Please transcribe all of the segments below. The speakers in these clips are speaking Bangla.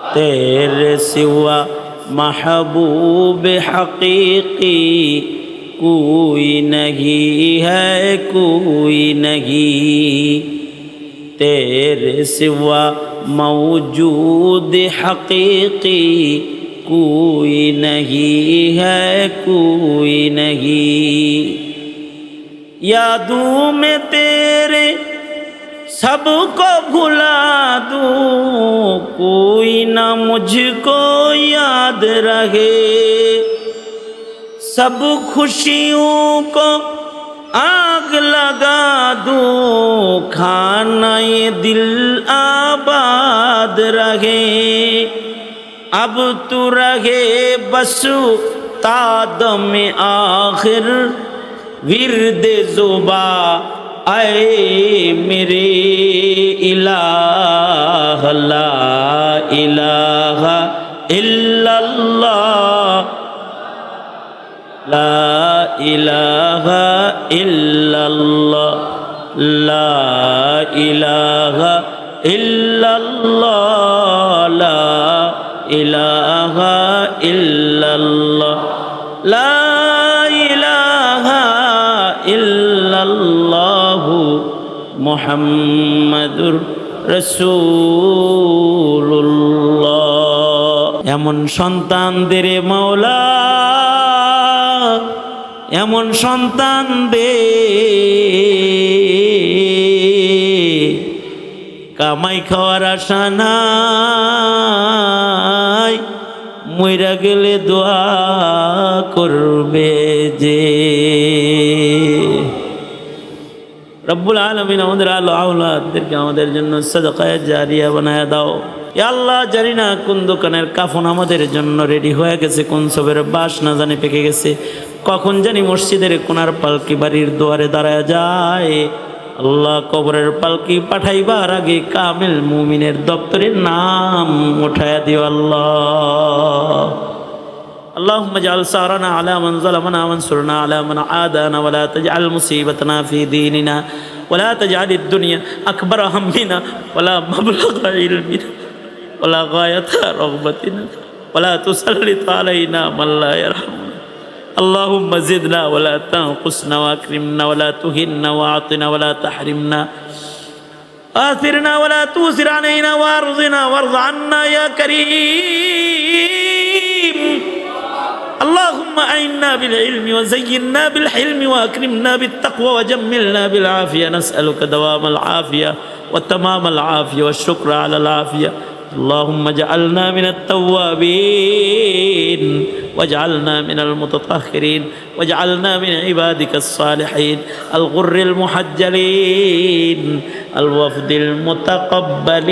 तेरे सिवा महबूब हकीकी कोई नहीं है कोई नहीं तेरे सिवा मौजूद हकीकी कोई नहीं है कोई नहीं यादों में तेरे सबको भुला दूं कोई ना मुझको याद रहे सब खुशियों को आग लगा दूं खाना ये दिल आबाद रहे अब तू रहे बस ताद में आखिर विरद जुबा اے میرے الہ لا الہ الا اللہ لا الہ الا اللہ لا الہ الا اللہ لا الہ الا اللہ لا মুহাম্মাদুর রাসূলুল্লাহ। এমন সন্তানদের মাওলা, এমন সন্তান দে কামাই খাওয়ার আশা নাই, মইরা গেলে দোয়া করবে যে রব্বুল আলমিন আমাদের আলো আউলাদদেরকে আমাদের জন্য সদকায় জারিয়া বানায় দাও। আল্লাহ, জানি না কোন দোকানের কাফন আমাদের জন্য রেডি হয়ে গেছে, কোন সবের বাস না জানি পেকে গেছে। কখন জানি মসজিদের কোনার পালকি বাড়ির দুয়ারে দাঁড়ায় যায়। আল্লাহ কবরের পালকি পাঠাইবার আগে কামিল মুমিনের দপ্তরের নাম উঠায় দিও আল্লাহ। اللهم اجعل سارنا على من ظلمنا وانصرنا على من عادانا ولا تجعل مصيبتنا في ديننا ولا تجعل الدنيا أكبر همنا ولا مبلغ علمنا ولا غاية رغبتنا ولا تسلط علينا من لا يرحمنا. اللهم زدنا ولا تنقصنا وأكرمنا ولا تهنا وأعطنا ولا تحرمنا. آثرنا ولا توسر علينا وأرضنا وارض عنا يا كريم. اللهم أعنا بالعلم وزينا بالحلم وأكرمنا بالتقوى وجملنا بالعافية. نسألك دوام العافية وتمام العافية والشكر على العافية. اللهم اجعلنا من التوابين واجعلنا من المتطهرين واجعلنا من عبادك الصالحين. الغر المحجلين الوفد المتقبلين.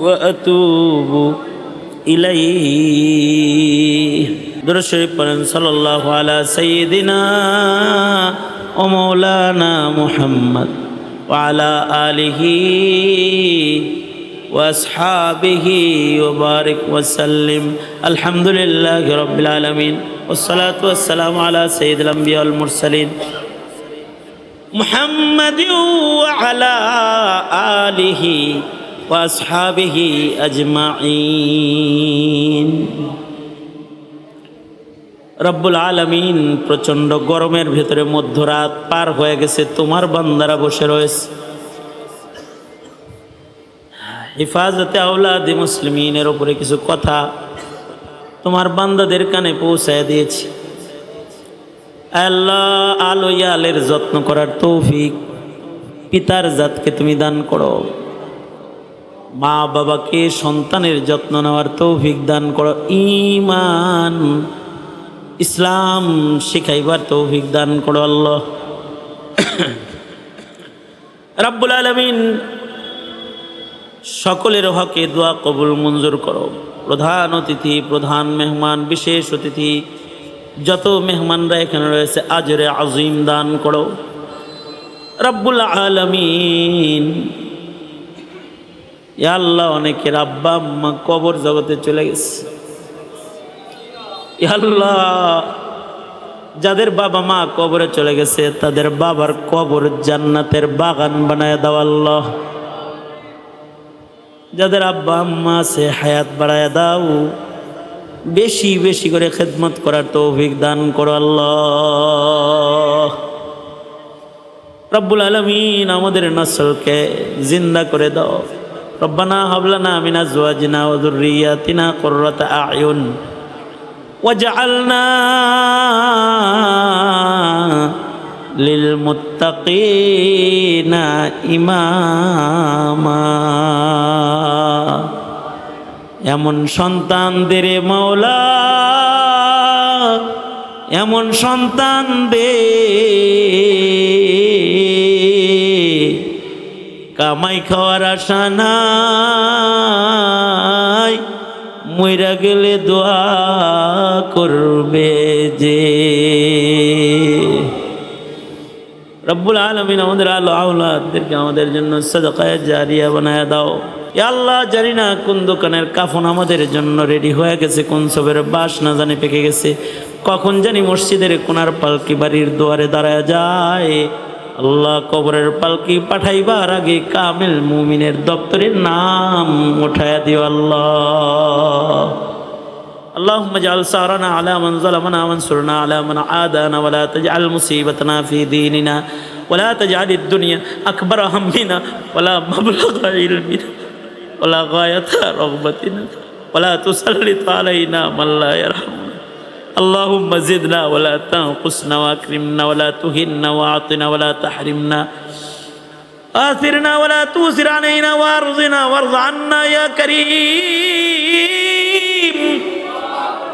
وأتوب إليه درشي پرن صلى الله على سيدنا ومولانا محمد وعلى آله وأصحابه وبارك وسلم الحمد لله رب العالمين والصلاة والسلام على سيد الأنبياء والمرسلين محمد وعلى آله وأصحابه أجمعين রব্বুল আলমিন প্রচণ্ড গরমের ভেতরে মধ্যরাত পার হয়ে গেছে তোমার বান্দারা বসে রয়েছে হিফাজতে আউলাদি মুসলিমিনের ওপরে কিছু কথা তোমার বান্দাদের কানে পৌঁছায় দিয়েছি আল্লাহ আলো আলের যত্ন করার তৌফিক পিতার জাতকে তুমি দান করো মা বাবাকে সন্তানের যত্ন নেওয়ার তৌফিক দান করো। ইমান ইসলাম শিখাইবার তৌফিক দান করো আল্লাহ। রাব্বুল আলমিন সকলের হকে দোয়া কবুল মঞ্জুর করো। প্রধান অতিথি, প্রধান মেহমান, বিশেষ অতিথি, যত মেহমানরা এখানে রয়েছে, আজরে আজিম দান করো। রব্বুল আলমিন আল্লাহ অনেকের আব্বা আম্মা কবর জগতে চলে গেছে। আল্লাহ, যাদের বাবা মা কবরে চলে গেছে, তাদের বাবার কবর জান্নাতের বাগান বানায় দাও আল্লাহ। যাদের আব্বা আম্মা আছে, হায়াত বাড়ায় দাও। বেশি বেশি করে খেদমত করার তৌফিক দান করো আল্লাহ। রব্বুল আলমিন আমাদের নসলকে জিন্দা করে দাও। রব্বানা হাবলানা মিনা জুয়াজিনা ওয়া যুররিয়াতিনা কুররাতা আয়ুন ওয়াজআলনা লিল মুত্তাকিনা ইমামা। এমন সন্তানদের মৌলা এমন সন্তান দে কামাই খাওয়ার আশা নাই। মইরা গেলে দোয়া করবে যে। রব্বুল আলমিন আমাদের আলো আউলাদদেরকে আমাদের জন্য সদকায় জারিয়া বানায় দাও। আল্লাহ, জানি না কোন দোকানের কাফন আমাদের জন্য রেডি হয়ে গেছে, কোন সবের বাস না জানি পেকে গেছে। কখন জানি মসজিদের কোনার পালকি বাড়ির দুয়ারে দাঁড়ায় যায়। আল্লাহ কবরের পালকি পাঠাইবার আগে কামিল মুমিনের দপ্তরের নাম উঠায় দিও আল্লাহ اللهم اجعل سارنا على من ظلمنا وانصرنا على من عادانا ولا تجعل مصيبتنا في ديننا ولا تجعل الدنيا أكبر همنا ولا مبلغ علمنا ولا غاية رغبتنا ولا تسلط علينا من لا يرحمنا اللهم زدنا ولا تنقصنا واكرمنا ولا تهنا واعطنا ولا تحرمنا. آثرنا ولا توسر علينا وارضنا وارض عنا يا كريم.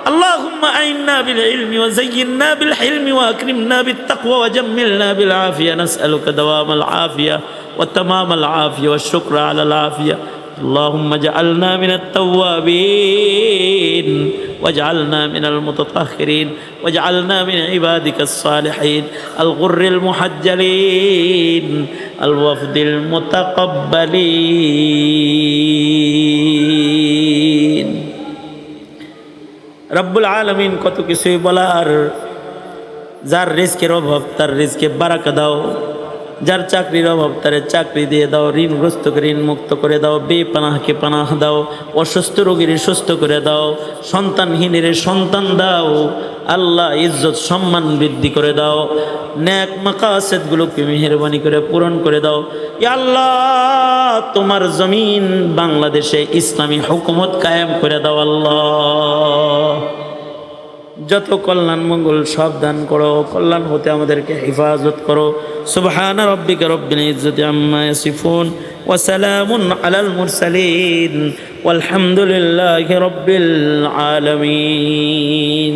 اللهم أعنا بالعلم وزينا بالحلم وأكرمنا بالتقوى وجملنا بالعافية. نسألك دوام العافية وتمام العافية والشكر على العافية. اللهم اجعلنا من التوابين واجعلنا من المتطهرين واجعلنا من عبادك الصالحين الغر المحجلين الوفد المتقبلين রব্বুল আলমিন কত কিছুই বলার যার রিস্কের অভাব তার রিস্কে বারাকা দাও যার চাকরির অভাব, তার চাকরি দিয়ে দাও ঋণগ্রস্তকে ঋণ মুক্ত করে দাও, বেপানাহকে পানাহ দাও, অসুস্থ রোগীর সুস্থ করে দাও, সন্তানহীনের সন্তান দাও, আল্লাহ ইজ্জত, সম্মান বৃদ্ধি করে দাও, ন্যাক মাকাসেদগুলোকে মেহরবানি করে পূরণ করে দাও। আল্লাহ, তোমার জমিন বাংলাদেশে ইসলামী হুকুমত কায়েম করে দাও, আল্লাহ। যত কল্যাণ, মঙ্গল সব দান করো। কল্যাণ হতে আমাদেরকে হেফাজত করো। সুবহান রব্বিকা রব্বিল ইজ্জতি আম্মা ইয়াসিফুন ওয়া সালামুন আলাল মুরসালিন। ওয়ালহামদুলিল্লাহি রব্বিল আলামিন।